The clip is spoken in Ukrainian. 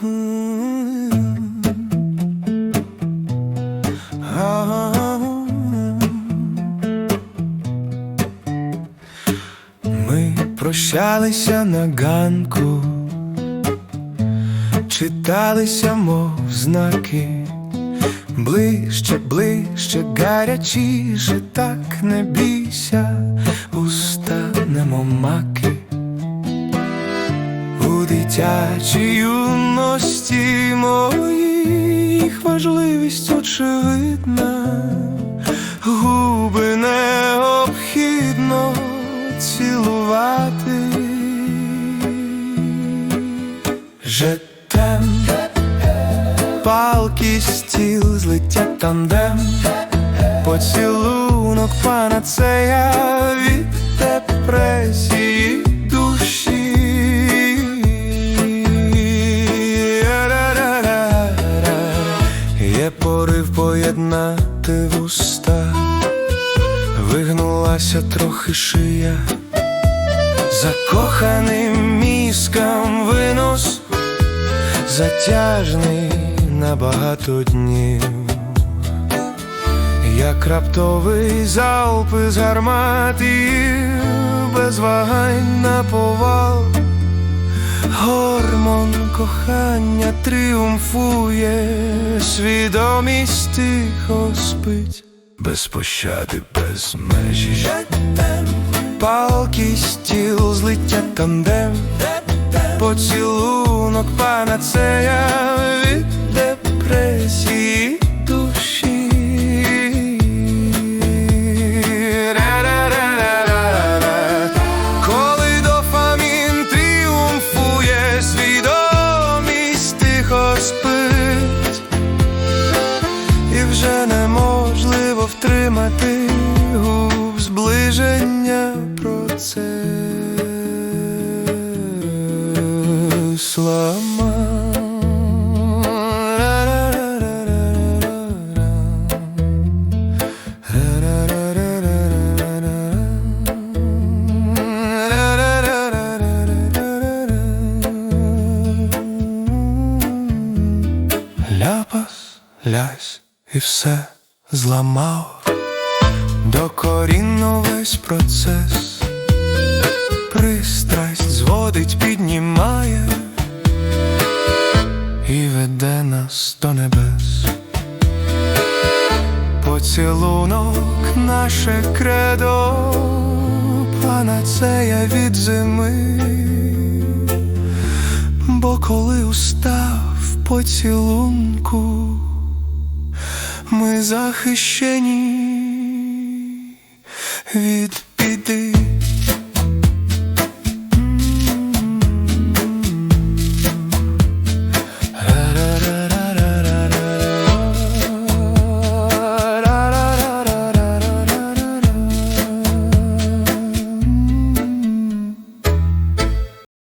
Ми прощалися на ганку, читалися, мов знаки, ближче, ближче, гарячіше, так не бійся, устанемо маки. У дитячій юності моїх важливість очевидна, губи необхідно цілувати. Жетем, палки, стіл, злиття тандем, поцілунок панацея від депресії душі. Поєднати вуста, вигнулася трохи шия, закоханим мізкам винос, затяжний на багато днів, як раптовий залп із гарматів, без вагань на повал. Гормон кохання тріумфує, свідомість тихо спить, без пощади, без межі. Жетем, тіл стіл, злиття тандем, поцілунок панацея втримати губ зближення процес лама. Ляпас, лясь і все зламав докорінно весь процес, пристрасть зводить, піднімає і веде нас до небес. Поцілунок наше кредо, панацея від зими, бо коли устав поцілунку, ми захищені від біди.